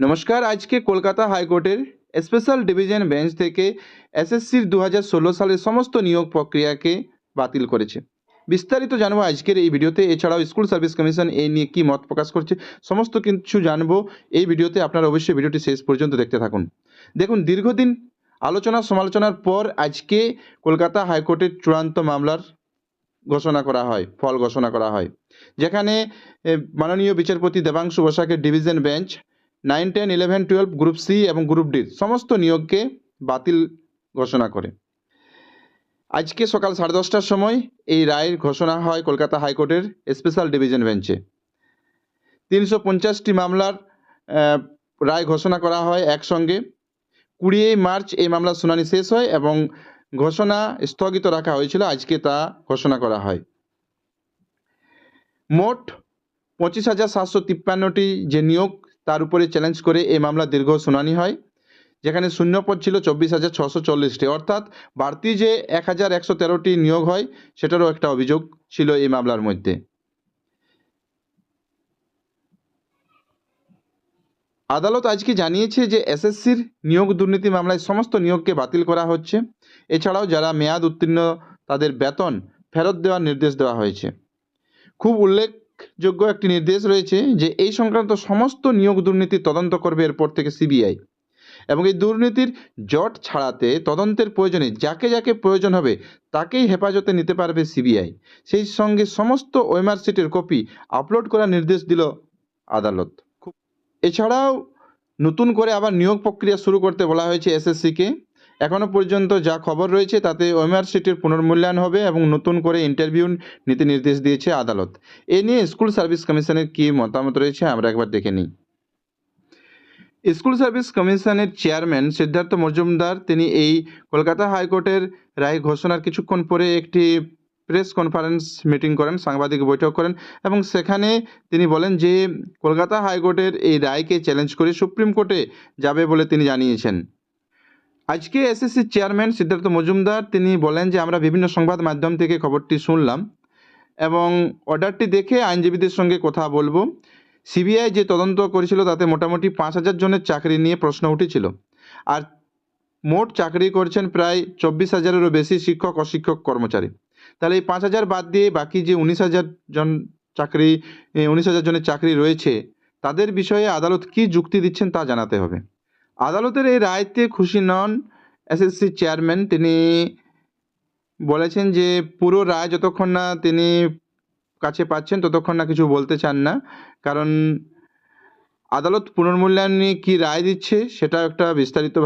নমস্কার, আজকে কলকাতা হাইকোর্টের স্পেশাল ডিভিশন বেঞ্চ থেকে এসএসসির দু হাজার ষোলো সালের সমস্ত নিয়োগ প্রক্রিয়াকে বাতিল করেছে। বিস্তারিত জানব আজকের এই ভিডিওতে, এছাড়াও স্কুল সার্ভিস কমিশন এই নিয়ে কী মত প্রকাশ করছে, সমস্ত কিছু জানব। এই ভিডিওতে আপনারা অবশ্যই ভিডিওটি শেষ পর্যন্ত দেখতে থাকুন। দেখুন, দীর্ঘদিন আলোচনা সমালোচনার পর আজকে কলকাতা হাইকোর্টের চূড়ান্ত মামলার ঘোষণা করা হয়, ফল ঘোষণা করা হয়। যেখানে মাননীয় বিচারপতি Debangshu বসাকের division bench nine, ten, eleven, twelve, group C এবং গ্রুপ ডির সমস্ত নিয়োগকে বাতিল ঘোষণা করে। আজকে সকাল সাড়ে দশটার সময় এই রায়ের ঘোষণা হয় কলকাতা হাইকোর্টের স্পেশাল ডিভিশন বেঞ্চে। তিনশো পঞ্চাশটি মামলার রায় ঘোষণা করা হয় একসঙ্গে। কুড়ি মার্চ এই মামলার শুনানি শেষ হয় এবং ঘোষণা স্থগিত রাখা হয়েছিল, আজকে তা ঘোষণা করা হয়। মোট পঁচিশ হাজার সাতশো তিপ্পান্নটি যে নিয়োগ তার উপরে চ্যালেঞ্জ করে এই মামলা দীর্ঘ শুনানি হয়, যেখানে শূন্যপদ ছিল চব্বিশ হাজার ছশো চল্লিশটি। অর্থাৎ বাড়তি যে এক হাজার একশো তেরোটি নিয়োগ হয়, সেটারও একটা অভিযোগ ছিল এই মামলার মধ্যে। আদালত আজকে জানিয়েছে যে এসএসসির নিয়োগ দুর্নীতি মামলায় সমস্ত নিয়োগকে বাতিল করা হচ্ছে। এছাড়াও যারা মেয়াদ উত্তীর্ণ, তাদের বেতন ফেরত দেওয়ার নির্দেশ দেওয়া হয়েছে। খুব উল্লেখযোগ্য একটি নির্দেশ রয়েছে যে এই সংক্রান্ত সমস্ত নিয়োগ দুর্নীতি তদন্ত করবে এরপর থেকে সিবিআই। এবং এই দুর্নীতির জট ছাড়াতে তদন্তের প্রয়োজনে যাকে যাকে প্রয়োজন হবে তাকেই হেফাজতে নিতে পারবে সিবিআই। সেই সঙ্গে সমস্ত ওয়েমার্কশিটের কপি আপলোড করার নির্দেশ দিল আদালত। এছাড়াও নতুন করে আবার নিয়োগ প্রক্রিয়া শুরু করতে বলা হয়েছে এসএসসিকে। এখনও পর্যন্ত যা খবর রয়েছে তাতে ওয়েমার্কশিটের পুনর্মূল্যায়ন হবে এবং নতুন করে ইন্টারভিউ নীতি নির্দেশ দিয়েছে আদালত। এ নিয়ে স্কুল সার্ভিস কমিশনের কী মতামত রয়েছে আমরা একবার দেখে নিই। স্কুল সার্ভিস কমিশনের চেয়ারম্যান সিদ্ধার্থ মজুমদার, তিনি এই কলকাতা হাইকোর্টের রায় ঘোষণার কিছুক্ষণ পরে একটি প্রেস কনফারেন্স মিটিং করেন, সাংবাদিক বৈঠক করেন এবং সেখানে তিনি বলেন যে, কলকাতা হাইকোর্টের এই রায়কে চ্যালেঞ্জ করে সুপ্রিম কোর্টে যাবে বলে তিনি জানিয়েছেন। আজকে এসএসসি চেয়ারম্যান সিদ্ধার্থ মজুমদার, তিনি বলেন যে আমরা বিভিন্ন সংবাদ মাধ্যম থেকে খবরটি শুনলাম এবং অর্ডারটি দেখে আইনজীবীদের সঙ্গে কথা বলব। সিবিআই যে তদন্ত করেছিল তাতে মোটামুটি পাঁচ হাজার জনের চাকরি নিয়ে প্রশ্ন উঠেছিল। আর মোট চাকরি করছেন প্রায় চব্বিশ হাজারেরও বেশি শিক্ষক, অশিক্ষক, কর্মচারী। তাহলে এই পাঁচ হাজার বাদ দিয়ে বাকি যে উনিশ হাজার জন চাকরি উনিশ হাজার জনের চাকরি রয়েছে, তাদের বিষয়ে আদালত কী যুক্তি দিচ্ছেন তা জানাতে হবে। আদালতের এই রায়তে খুশি নন এসএসসি চেয়ারম্যান তিনি বলেছেন যে, পুরো রায় যতক্ষণ না তিনি কাছে পাচ্ছেন, ততক্ষণ না কিছু বলতে চান না। কারণ আদালত পুনর্মূল্যায়ন নিয়ে কী রায় দিচ্ছে, সেটা একটা বিস্তারিত